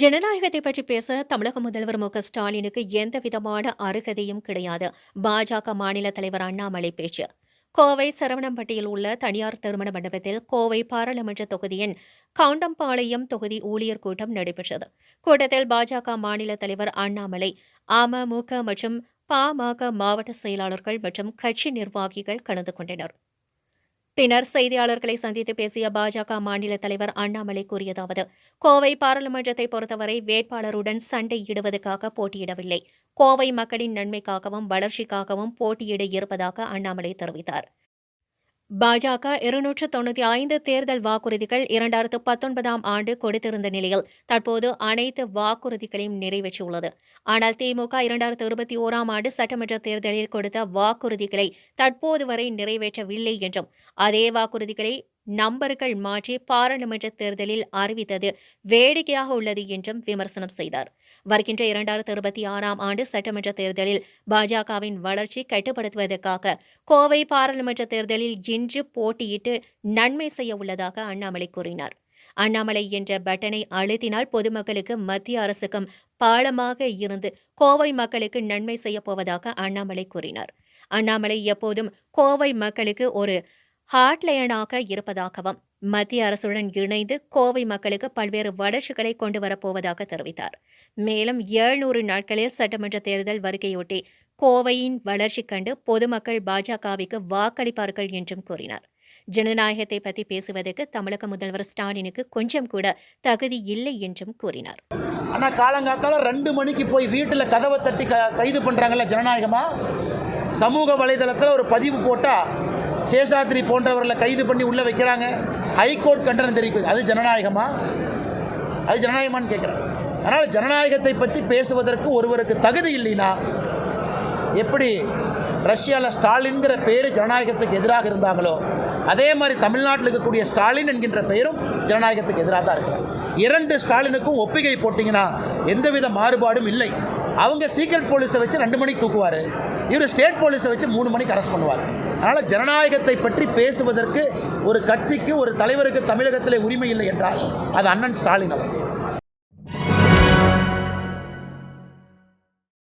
ஜனநாயகத்தை பற்றி பேச தமிழக முதல்வர் மு ஸ்டாலினுக்கு எந்த விதமான அருகதையும் கிடையாது. பாஜக மாநில தலைவர் அண்ணாமலை பேச்சு. கோவை சரவணம்பட்டியில் உள்ள தனியார் திருமண மண்டபத்தில் கோவை பாராளுமன்ற தொகுதியின் கவுண்டம்பாளையம் தொகுதி ஊழியர் கூட்டம் நடைபெற்றது. கூட்டத்தில் பாஜக மாநில தலைவர் அண்ணாமலை அமமுக மற்றும் பாமக மாவட்ட செயலாளர்கள் மற்றும் கட்சி நிர்வாகிகள் கலந்து கொண்டனர். பின்னர் செய்தியாளர்களை சந்தித்து பேசிய பாஜக மாநில தலைவர் அண்ணாமலை கூறியதாவது கோவை பாராளுமன்றத்தை பொறுத்தவரை வேட்பாளருடன் சண்டையிடுவதற்காக போட்டியிடவில்லை. கோவை மக்களின் நன்மைக்காகவும் வளர்ச்சிக்காகவும் போட்டியிட இருப்பதாக அண்ணாமலை தெரிவித்தார். பாஜக இருநூற்று தொண்ணூற்றி ஐந்து தேர்தல் வாக்குறுதிகள் இரண்டாயிரத்து பத்தொன்பதாம் ஆண்டு கொடுத்திருந்த நிலையில் தற்போது அனைத்து வாக்குறுதிகளையும் நிறைவேற்றியுள்ளது. ஆனால் திமுக இரண்டாயிரத்து இருபத்தி ஓராம் ஆண்டு சட்டமன்ற தேர்தலில் கொடுத்த வாக்குறுதிகளை தற்போது வரை நிறைவேற்றவில்லை என்றும் அதே வாக்குறுதிகளை நம்பர்கள் மாற்றி பாராளுமன்ற தேர்தலில் அறிவித்தது வேடிக்கையாக உள்ளது என்றும் விமர்சனம் செய்தார். வருகின்ற இரண்டாயிரத்தி இருபத்தி ஆறாம் ஆண்டு சட்டமன்ற தேர்தலில் பாஜகவின் வளர்ச்சி கட்டுப்படுத்துவதற்காக கோவை பாராளுமன்ற தேர்தலில் இன்று போட்டியிட்டு நன்மை செய்ய உள்ளதாக அண்ணாமலை கூறினார். அண்ணாமலை என்ற பட்டனை அழுத்தினால் பொதுமக்களுக்கு மத்திய அரசுக்கும் பாலமாக இருந்து கோவை மக்களுக்கு நன்மை செய்யப்போவதாக அண்ணாமலை கூறினார். அண்ணாமலை எப்போதும் கோவை மக்களுக்கு ஒரு ஹாட்லைனாக இருப்பதாகவும் மத்திய அரசுடன் இணைந்து கோவை மக்களுக்கு பல்வேறு வளர்ச்சிகளை கொண்டு வரப்போவதாக தெரிவித்தார். மேலும் ஏழ்நூறு நாட்களில் சட்டமன்ற தேர்தல் வருகையொட்டி கோவையின் வளர்ச்சி கண்டு பொதுமக்கள் பாஜகவிற்கு வாக்களிப்பார்கள் என்றும் கூறினார். ஜனநாயகத்தை பற்றி பேசுவதற்கு தமிழக முதல்வர் ஸ்டாலினுக்கு கொஞ்சம் கூட தகுதி இல்லை என்றும் கூறினார். ஆனால் காலங்காத்தால ரெண்டு மணிக்கு போய் வீட்டில் கதவை தட்டி கைது பண்ணுறாங்கல்ல ஜனநாயகமா? சமூக வலைதளத்தில் ஒரு பதிவு போட்டால் சேஷாத்ரி போன்றவர்களை கைது பண்ணி உள்ளே வைக்கிறாங்க. ஹைகோர்ட் கண்டனம் தெரிவிக்குது. அது ஜனநாயகமா? அது ஜனநாயகமான்னு கேட்குறாங்க அதனால் ஜனநாயகத்தை பற்றி பேசுவதற்கு ஒருவருக்கு தகுதி இல்லைன்னா எப்படி ரஷ்யாவில் ஸ்டாலின்கிற பேர் ஜனநாயகத்துக்கு எதிராக இருந்தாங்களோ அதே மாதிரி தமிழ்நாட்டில் இருக்கக்கூடிய ஸ்டாலின் என்கின்ற பெயரும் ஜனநாயகத்துக்கு எதிராக தான் இருக்கிறார். இரண்டு ஸ்டாலினுக்கும் ஒப்பிகை போட்டிங்கன்னா எந்தவித மாறுபாடும் இல்லை. அவங்க சீக்ரெட் போலீஸை வச்சு ரெண்டு மணிக்கு தூக்குவார். இவர் ஸ்டேட் போலீஸை வச்சு மூணு மணிக்கு அரெஸ்ட் பண்ணுவார். அதனால் ஜனநாயகத்தை பற்றி பேசுவதற்கு ஒரு கட்சிக்கு ஒரு தலைவருக்கு தமிழகத்திலே உரிமை இல்லை என்றால் அது அண்ணன் ஸ்டாலின் அவர்